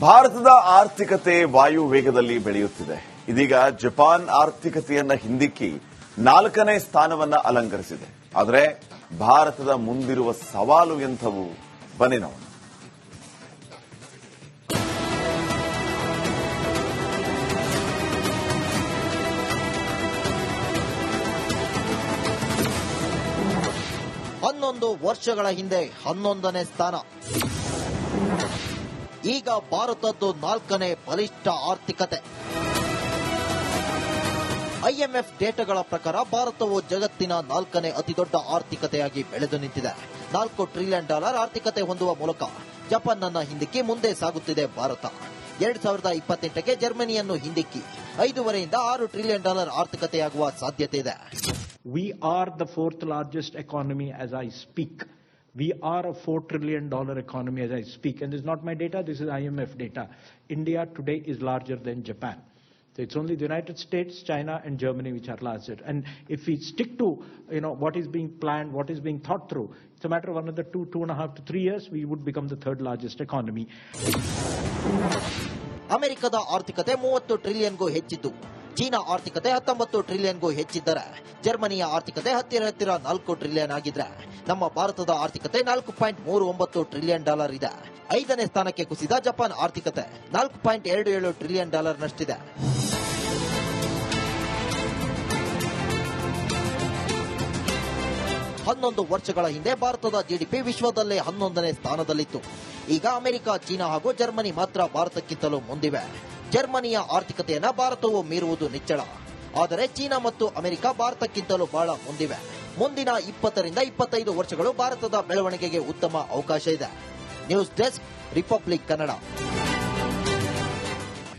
ಭಾರತದ ಆರ್ಥಿಕತೆ ವಾಯು ವೇಗದಲ್ಲಿ ಬೆಳೆಯುತ್ತಿದೆ. ಇದೀಗ ಜಪಾನ್ ಆರ್ಥಿಕತೆಯನ್ನ ಹಿಂದಿಕ್ಕಿ ನಾಲ್ಕನೇ ಸ್ಥಾನವನ್ನ ಅಲಂಕರಿಸಿದೆ. ಆದರೆ ಭಾರತದ ಮುಂದಿರುವ ಸವಾಲು ಎಂಥವು? ಬನ್ನಿ ನೋಡೋಣ. ಹನ್ನೊಂದು ವರ್ಷಗಳ ಹಿಂದೆ ಹನ್ನೊಂದನೇ ಸ್ಥಾನ. ಈಗ ಭಾರತದ್ದು ನಾಲ್ಕನೇ ಬಲಿಷ್ಠ ಆರ್ಥಿಕತೆ. ಐಎಂಎಫ್ ಡೇಟಾಗಳ ಪ್ರಕಾರ ಭಾರತವು ಜಗತ್ತಿನ ನಾಲ್ಕನೇ ಅತಿದೊಡ್ಡ ಆರ್ಥಿಕತೆಯಾಗಿ ಬೆಳೆದು ನಿಂತಿದೆ. ನಾಲ್ಕು ಟ್ರಿಲಿಯನ್ ಡಾಲರ್ ಆರ್ಥಿಕತೆ ಹೊಂದುವ ಮೂಲಕ ಜಪಾನ್ ಅನ್ನ ಹಿಂದಿಕ್ಕಿ ಮುಂದೆ ಸಾಗುತ್ತಿದೆ ಭಾರತ. ಎರಡ್ ಸಾವಿರದ ಇಪ್ಪತ್ತೆಂಟಕ್ಕೆ ಜರ್ಮನಿಯನ್ನು ಹಿಂದಿಕ್ಕಿ. ಐದೂವರೆಯಿಂದ ಆರು ಟ್ರಿಲಿಯನ್ ಡಾಲರ್ ಆರ್ಥಿಕತೆಯಾಗುವ ಸಾಧ್ಯತೆ ಇದೆ. We are the fourth largest economy as I speak. We are a $4 trillion economy as I speak. And this is not my data, this is IMF data. India today is larger than Japan. So it's only the United States, China, and Germany which are larger. And if we stick to, you know, what is being planned, what is being thought through, it's a matter of another two, two and a half to three years, we would become the third largest economy. ಅಮೆರಿಕದ ಆರ್ಥಿಕತೆ ಮೂವತ್ತು ಟ್ರಿಲಿಯನ್ಗೂ ಹೆಚ್ಚಿದ್ದು China ಆರ್ಥಿಕತೆ ಹತ್ತೊಂಬತ್ತು ಟ್ರಿಲಿಯನ್ಗೂ ಹೆಚ್ಚಿದ್ದರೆ ಜರ್ಮನಿಯ ಆರ್ಥಿಕತೆ ಹತ್ತಿರ ಹತ್ತಿರ ನಾಲ್ಕು ಟ್ರಿಲಿಯನ್ ಆಗಿದ್ರೆ ನಮ್ಮ ಭಾರತದ ಆರ್ಥಿಕತೆ ನಾಲ್ಕು ಪಾಯಿಂಟ್ ಮೂರು ಒಂಬತ್ತು ಟ್ರಿಲಿಯನ್ ಡಾಲರ್ ಇದೆ. ಐದನೇ ಸ್ಥಾನಕ್ಕೆ ಕುಸಿದ ಜಪಾನ್ ಆರ್ಥಿಕತೆ ನಾಲ್ಕು ಪಾಯಿಂಟ್ ಎರಡು ಏಳು ಟ್ರಿಲಿಯನ್ ಡಾಲರ್ನಷ್ಟಿದೆ. ಹನ್ನೊಂದು ವರ್ಷಗಳ ಹಿಂದೆ ಭಾರತದ ಜಿಡಿಪಿ ವಿಶ್ವದಲ್ಲೇ ಹನ್ನೊಂದನೇ ಸ್ಥಾನದಲ್ಲಿತ್ತು. ಈಗ ಅಮೆರಿಕ, ಚೀನಾ ಹಾಗೂ ಜರ್ಮನಿ ಮಾತ್ರ ಭಾರತಕ್ಕಿಂತಲೂ ಮುಂದಿವೆ. ಜರ್ಮನಿಯ ಆರ್ಥಿಕತೆಯನ್ನ ಭಾರತವು ಮೀರುವುದು ನಿಚ್ಚಳ. ಆದರೆ ಚೀನಾ ಮತ್ತು ಅಮೆರಿಕ ಭಾರತಕ್ಕಿಂತಲೂ ಬಹಳ ಮುಂದಿವೆ. ಮುಂದಿನ ಇಪ್ಪತ್ತರಿಂದ ಇಪ್ಪತ್ತೈದು ವರ್ಷಗಳು ಭಾರತದ ಬೆಳವಣಿಗೆಗೆ ಉತ್ತಮ ಅವಕಾಶ ಇದೆ. News desk, Republic Kannada.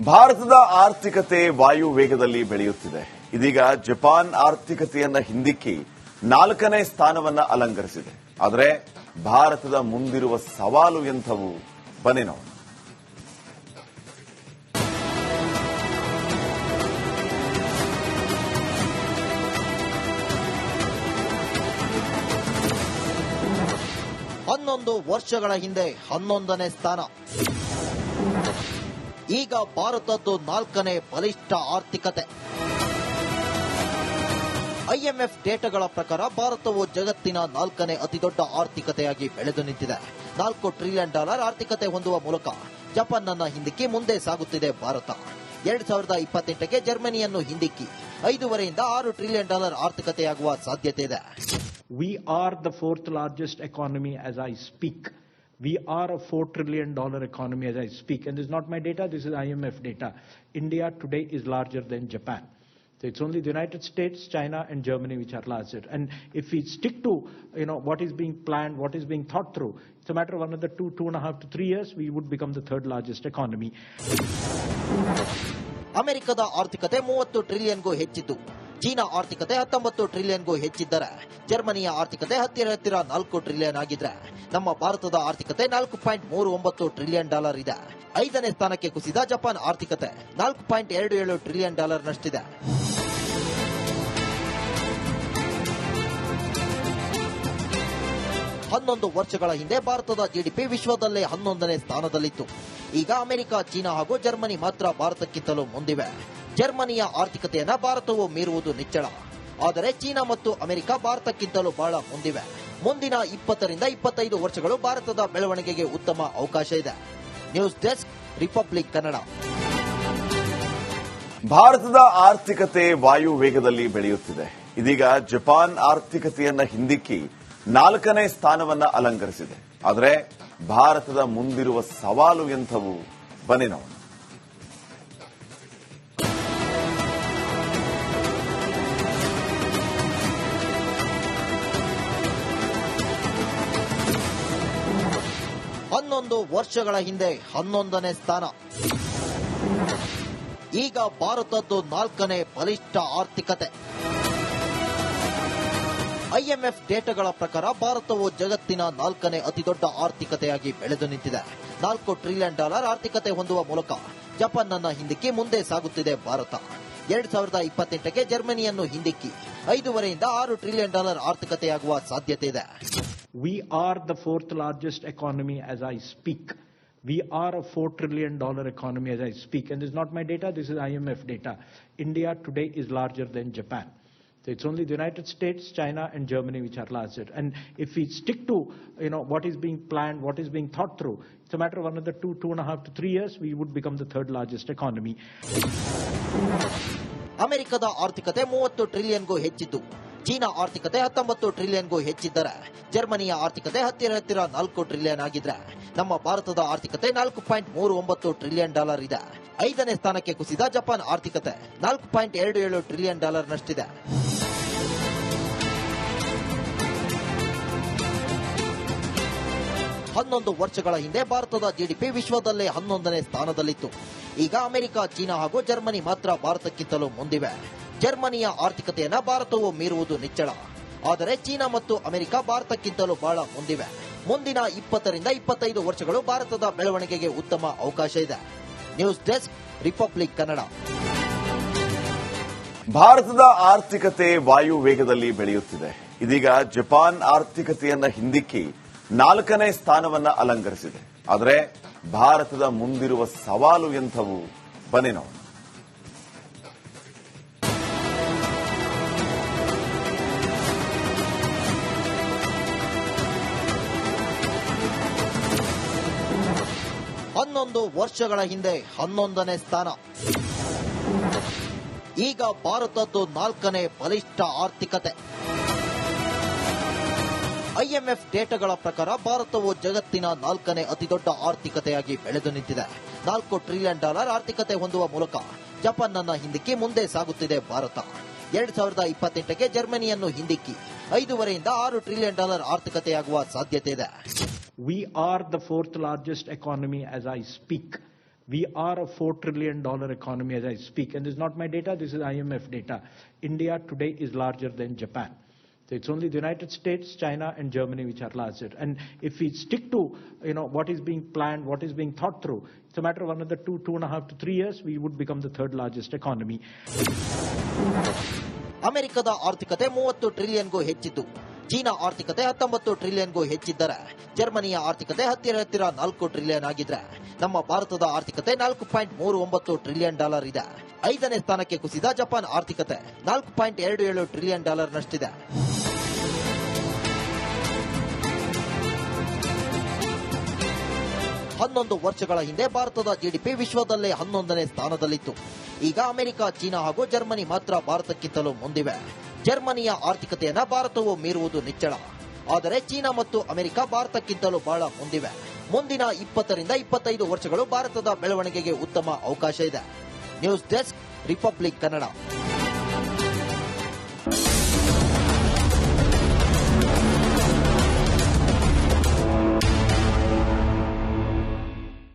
ಭಾರತದ ಆರ್ಥಿಕತೆ ವಾಯು ವೇಗದಲ್ಲಿ ಬೆಳೆಯುತ್ತಿದೆ. ಇದೀಗ ಜಪಾನ್ ಆರ್ಥಿಕತೆಯನ್ನ ಹಿಂದಿಕ್ಕಿ ನಾಲ್ಕನೇ ಸ್ಥಾನವನ್ನ ಅಲಂಕರಿಸಿದೆ. ಆದರೆ ಭಾರತದ ಮುಂದಿರುವ ಸವಾಲು ಎಂಥವು, ಬನ್ನಿ ನೋಡೋಣ. ಹನ್ನೊಂದು ವರ್ಷಗಳ ಹಿಂದೆ ಹನ್ನೊಂದನೇ ಸ್ಥಾನ. ಈಗ ಭಾರತದ್ದು ನಾಲ್ಕನೇ ಬಲಿಷ್ಠ ಆರ್ಥಿಕತೆ. ಐಎಂಎಫ್ ಡೇಟಾಗಳ ಪ್ರಕಾರ ಭಾರತವು ಜಗತ್ತಿನ ನಾಲ್ಕನೇ ಅತಿದೊಡ್ಡ ಆರ್ಥಿಕತೆಯಾಗಿ ಬೆಳೆದು ನಿಂತಿದೆ. ನಾಲ್ಕು ಟ್ರಿಲಿಯನ್ ಡಾಲರ್ ಆರ್ಥಿಕತೆ ಹೊಂದುವ ಮೂಲಕ ಜಪಾನ್ ಅನ್ನ ಹಿಂದಿಕ್ಕಿ ಮುಂದೆ ಸಾಗುತ್ತಿದೆ ಭಾರತ. ಎರಡ್ ಸಾವಿರದ ಇಪ್ಪತ್ತೆಂಟಕ್ಕೆ ಜರ್ಮನಿಯನ್ನು ಹಿಂದಿಕ್ಕಿ ಐದೂವರೆಯಿಂದ ಆರು ಟ್ರಿಲಿಯನ್ ಡಾಲರ್ ಆರ್ಥಿಕತೆಯಾಗುವ ಸಾಧ್ಯತೆ ಇದೆ. We are the fourth largest economy as I speak. We are a $4 trillion economy as I speak. And this is not my data, this is IMF data. India today is larger than Japan. So it's only the United States, China, and Germany which are larger. And if we stick to, you know, what is being planned, what is being thought through, it's a matter of another two, two and a half to three years, we would become the third largest economy. ಅಮೆರಿಕದ ಆರ್ಥಿಕತೆ ಮೂವತ್ತು ಟ್ರಿಲಿಯನ್ಗೂ ಹೆಚ್ಚಿದ್ದು China ಆರ್ಥಿಕತೆ ಹತ್ತೊಂಬತ್ತು ಟ್ರಿಲಿಯನ್ಗೂ ಹೆಚ್ಚಿದ್ದರೆ, ಜರ್ಮನಿಯ ಆರ್ಥಿಕತೆ ಹತ್ತಿರ ಹತ್ತಿರ ನಾಲ್ಕು ಟ್ರಿಲಿಯನ್ ಆಗಿದ್ರೆ, ನಮ್ಮ ಭಾರತದ ಆರ್ಥಿಕತೆ ನಾಲ್ಕು ಪಾಯಿಂಟ್ ಮೂರು ಒಂಬತ್ತು ಟ್ರಿಲಿಯನ್ ಡಾಲರ್ ಇದೆ. ಐದನೇ ಸ್ಥಾನಕ್ಕೆ ಕುಸಿದ ಜಪಾನ್ ಆರ್ಥಿಕತೆ ನಾಲ್ಕು ಪಾಯಿಂಟ್ ಎರಡು ಏಳು ಟ್ರಿಲಿಯನ್ ಡಾಲರ್ನಷ್ಟಿದೆ. ಹನ್ನೊಂದು ವರ್ಷಗಳ ಹಿಂದೆ ಭಾರತದ ಜಿಡಿಪಿ ವಿಶ್ವದಲ್ಲೇ ಹನ್ನೊಂದನೇ ಸ್ಥಾನದಲ್ಲಿತ್ತು. ಈಗ ಅಮೆರಿಕ, ಚೀನಾ ಹಾಗೂ ಜರ್ಮನಿ ಮಾತ್ರ ಭಾರತಕ್ಕಿಂತಲೂ ಮುಂದಿವೆ. ಜರ್ಮನಿಯ ಆರ್ಥಿಕತೆಯನ್ನ ಭಾರತವು ಮೀರುವುದು ನಿಚ್ಚಳ. ಆದರೆ ಚೀನಾ ಮತ್ತು ಅಮೆರಿಕ ಭಾರತಕ್ಕಿಂತಲೂ ಬಹಳ ಮುಂದಿವೆ. ಮುಂದಿನ ಇಪ್ಪತ್ತರಿಂದ ಇಪ್ಪತ್ತೈದು ವರ್ಷಗಳು ಭಾರತದ ಬೆಳವಣಿಗೆಗೆ ಉತ್ತಮ ಅವಕಾಶ ಇದೆ. News desk, Republic Kannada. ಭಾರತದ ಆರ್ಥಿಕತೆ ವಾಯು ವೇಗದಲ್ಲಿ ಬೆಳೆಯುತ್ತಿದೆ. ಇದೀಗ ಜಪಾನ್ ಆರ್ಥಿಕತೆಯನ್ನ ಹಿಂದಿಕ್ಕಿ ನಾಲ್ಕನೇ ಸ್ಥಾನವನ್ನ ಅಲಂಕರಿಸಿದೆ. ಆದರೆ ಭಾರತದ ಮುಂದಿರುವ ಸವಾಲು ಎಂಥವು ಬನ್ನಿ ನೋಡೋಣ. ಹನ್ನೊಂದು ವರ್ಷಗಳ ಹಿಂದೆ ಹನ್ನೊಂದನೇ ಸ್ಥಾನ. ಈಗ ಭಾರತದ್ದು ನಾಲ್ಕನೇ ಬಲಿಷ್ಠ ಆರ್ಥಿಕತೆ. ಐಎಂಎಫ್ ಡೇಟಾಗಳ ಪ್ರಕಾರ ಭಾರತವು ಜಗತ್ತಿನ ನಾಲ್ಕನೇ ಅತಿದೊಡ್ಡ ಆರ್ಥಿಕತೆಯಾಗಿ ಬೆಳೆದು ನಿಂತಿದೆ. ನಾಲ್ಕು ಟ್ರಿಲಿಯನ್ ಡಾಲರ್ ಆರ್ಥಿಕತೆ ಹೊಂದುವ ಮೂಲಕ ಜಪಾನ್ ಅನ್ನ ಹಿಂದಿಕ್ಕಿ ಮುಂದೆ ಸಾಗುತ್ತಿದೆ ಭಾರತ. ಎರಡ್ ಸಾವಿರದ ಇಪ್ಪತ್ತೆಂಟಕ್ಕೆ ಜರ್ಮನಿಯನ್ನು ಹಿಂದಿಕ್ಕಿ ಐದೂವರೆಯಿಂದ ಆರು ಟ್ರಿಲಿಯನ್ ಡಾಲರ್ ಆರ್ಥಿಕತೆಯಾಗುವ ಸಾಧ್ಯತೆ ಇದೆ. We are the fourth largest economy as I speak. We are a $4 trillion economy as I speak. And this is not my data, this is IMF data. India today is larger than Japan. So it's only the United States, China, and Germany which are larger. And if we stick to, you know, what is being planned, what is being thought through, it's a matter of another two, two and a half to three years, we would become the third largest economy. ಅಮೆರಿಕದ ಆರ್ಥಿಕತೆ ಮೂವತ್ತು ಟ್ರಿಲಿಯನ್ಗೂ ಹೆಚ್ಚಿದ್ದು China ಆರ್ಥಿಕತೆ ಹತ್ತೊಂಬತ್ತು ಟ್ರಿಲಿಯನ್ಗೂ ಹೆಚ್ಚಿದ್ದರೆ, ಜರ್ಮನಿಯ ಆರ್ಥಿಕತೆ ಹತ್ತಿರ ಹತ್ತಿರ ನಾಲ್ಕು ಟ್ರಿಲಿಯನ್ ಆಗಿದ್ರೆ, ನಮ್ಮ ಭಾರತದ ಆರ್ಥಿಕತೆ ನಾಲ್ಕು ಪಾಯಿಂಟ್ ಮೂರು ಒಂಬತ್ತು ಟ್ರಿಲಿಯನ್ ಡಾಲರ್ ಇದೆ. ಐದನೇ ಸ್ಥಾನಕ್ಕೆ ಕುಸಿದ ಜಪಾನ್ ಆರ್ಥಿಕತೆ ನಾಲ್ಕು ಪಾಯಿಂಟ್ ಎರಡು ಏಳು ಟ್ರಿಲಿಯನ್ ಡಾಲರ್ನಷ್ಟಿದೆ. ಹನ್ನೊಂದು ವರ್ಷಗಳ ಹಿಂದೆ ಭಾರತದ ಜಿಡಿಪಿ ವಿಶ್ವದಲ್ಲೇ ಹನ್ನೊಂದನೇ ಸ್ಥಾನದಲ್ಲಿತ್ತು. ಈಗ ಅಮೆರಿಕ, ಚೀನಾ ಹಾಗೂ ಜರ್ಮನಿ ಮಾತ್ರ ಭಾರತಕ್ಕಿಂತಲೂ ಮುಂದಿವೆ. ಜರ್ಮನಿಯ ಆರ್ಥಿಕತೆಯನ್ನ ಭಾರತವು ಮೀರುವುದು ನಿಚ್ಚಳ. ಆದರೆ ಚೀನಾ ಮತ್ತು ಅಮೆರಿಕ ಭಾರತಕ್ಕಿಂತಲೂ ಬಹಳ ಮುಂದಿವೆ. ಮುಂದಿನ ಇಪ್ಪತ್ತರಿಂದ ಇಪ್ಪತ್ತೈದು ವರ್ಷಗಳು ಭಾರತದ ಬೆಳವಣಿಗೆಗೆ ಉತ್ತಮ ಅವಕಾಶ ಇದೆ. News desk, Republic Kannada. ಭಾರತದ ಆರ್ಥಿಕತೆ ವಾಯು ವೇಗದಲ್ಲಿ ಬೆಳೆಯುತ್ತಿದೆ. ಇದೀಗ ಜಪಾನ್ ಆರ್ಥಿಕತೆಯನ್ನ ಹಿಂದಿಕ್ಕಿ ನಾಲ್ಕನೇ ಸ್ಥಾನವನ್ನ ಅಲಂಕರಿಸಿದೆ. ಆದರೆ ಭಾರತದ ಮುಂದಿರುವ ಸವಾಲು ಎಂಥವು? ಬನ್ನಿ ನೋಡೋಣ. ಹನ್ನೊಂದು ವರ್ಷಗಳ ಹಿಂದೆ ಹನ್ನೊಂದನೇ ಸ್ಥಾನ. ಈಗ ಭಾರತದ್ದು ನಾಲ್ಕನೇ ಬಲಿಷ್ಠ ಆರ್ಥಿಕತೆ. ಐಎಂಎಫ್ ಡೇಟಾಗಳ ಪ್ರಕಾರ ಭಾರತವು ಜಗತ್ತಿನ ನಾಲ್ಕನೇ ಅತಿದೊಡ್ಡ ಆರ್ಥಿಕತೆಯಾಗಿ ಬೆಳೆದು ನಿಂತಿದೆ. ನಾಲ್ಕು ಟ್ರಿಲಿಯನ್ ಡಾಲರ್ ಆರ್ಥಿಕತೆ ಹೊಂದುವ ಮೂಲಕ ಜಪಾನ್ ಅನ್ನ ಹಿಂದಿಕ್ಕಿ ಮುಂದೆ ಸಾಗುತ್ತಿದೆ ಭಾರತ. ಎರಡ್ ಸಾವಿರದ ಇಪ್ಪತ್ತೆಂಟಕ್ಕೆ ಜರ್ಮನಿಯನ್ನು ಹಿಂದಿಕ್ಕಿ ಐದೂವರೆಯಿಂದ ಆರು ಟ್ರಿಲಿಯನ್ ಡಾಲರ್ ಆರ್ಥಿಕತೆಯಾಗುವ ಸಾಧ್ಯತೆ ಇದೆ. We are the fourth largest economy as I speak. We are a $4 trillion economy as I speak. And this is not my data, this is IMF data. India today is larger than Japan. So it's only the United States, China, and Germany which are larger. And if we stick to, you know, what is being planned, what is being thought through, it's a matter of another two, two and a half to three years, we would become the third largest economy. ಅಮೆರಿಕದ ಆರ್ಥಿಕತೆ ಮೂವತ್ತು ಟ್ರಿಲಿಯನ್ಗೂ ಹೆಚ್ಚಿದ್ದು China ಆರ್ಥಿಕತೆ ಹತ್ತೊಂಬತ್ತು ಟ್ರಿಲಿಯನ್ಗೂ ಹೆಚ್ಚಿದ್ದರೆ ಜರ್ಮನಿಯ ಆರ್ಥಿಕತೆ ಹತ್ತಿರ ಹತ್ತಿರ ನಾಲ್ಕು ಟ್ರಿಲಿಯನ್ ಆಗಿದ್ರೆ ನಮ್ಮ ಭಾರತದ ಆರ್ಥಿಕತೆ ನಾಲ್ಕು ಪಾಯಿಂಟ್ ಮೂರು ಒಂಬತ್ತು ಟ್ರಿಲಿಯನ್ ಡಾಲರ್ ಇದೆ. ಐದನೇ ಸ್ಥಾನಕ್ಕೆ ಕುಸಿದ ಜಪಾನ್ ಆರ್ಥಿಕತೆ ನಾಲ್ಕು ಪಾಯಿಂಟ್ ಎರಡು ಏಳು ಟ್ರಿಲಿಯನ್ ಡಾಲರ್ನಷ್ಟಿದೆ. ಹನ್ನೊಂದು ವರ್ಷಗಳ ಹಿಂದೆ ಭಾರತದ ಜಿಡಿಪಿ ವಿಶ್ವದಲ್ಲೇ ಹನ್ನೊಂದನೇ ಸ್ಥಾನದಲ್ಲಿತ್ತು. ಈಗ ಅಮೆರಿಕ, ಚೀನಾ ಹಾಗೂ ಜರ್ಮನಿ ಮಾತ್ರ ಭಾರತಕ್ಕಿಂತಲೂ ಮುಂದಿವೆ. ಜರ್ಮನಿಯ ಆರ್ಥಿಕತೆಯನ್ನ ಭಾರತವು ಮೀರುವುದು ನಿಚ್ಚಳ. ಆದರೆ ಚೀನಾ ಮತ್ತು ಅಮೆರಿಕ ಭಾರತಕ್ಕಿಂತಲೂ ಬಹಳ ಮುಂದಿವೆ. ಮುಂದಿನ ಇಪ್ಪತ್ತರಿಂದ ಇಪ್ಪತ್ತೈದು ವರ್ಷಗಳು ಭಾರತದ ಬೆಳವಣಿಗೆಗೆ ಉತ್ತಮ ಅವಕಾಶ ಇದೆ. News desk, Republic Kannada.